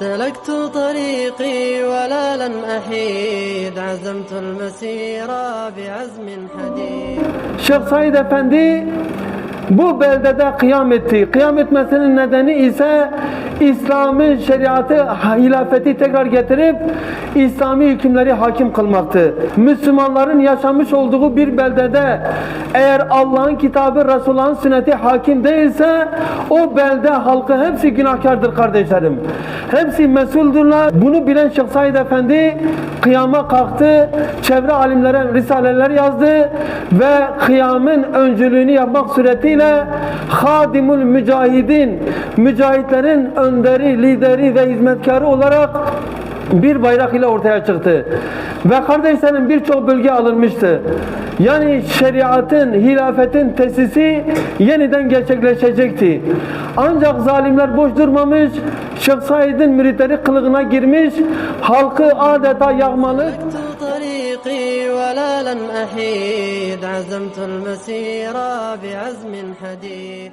سلكت طريقي ولا لن أحيد. عزمت المسير بعزم حديد. Şeyh Said Efendi bu beldede kıyam etti. Kıyam etmesinin nedeni ise İslam'ın şeriatı, hilafeti tekrar getirip İslami hükümleri hakim kılmaktı. Müslümanların yaşamış olduğu bir beldede eğer Allah'ın kitabı, Resulullah'ın sünneti hakim değilse o belde halkı hepsi günahkardır kardeşlerim. Hepsi mesuldürler. Bunu bilen Şeyh Said Efendi kıyama kalktı. Çevre alimlere risaleler yazdı ve kıyamın öncülüğünü yapmak suretiyle yine hadimul mücahidin, mücahitlerin önderi, lideri ve hizmetkarı olarak bir bayrak ile ortaya çıktı. Ve kardeşlerin birçok bölge alınmıştı. Yani şeriatın, hilafetin tesisi yeniden gerçekleşecekti. Ancak zalimler boş durmamış, Şeyh Said'in müritleri kılığına girmiş, halkı adeta yağmalı. طريقي ولا لن أحيد عزمت المسير بعزم حديد.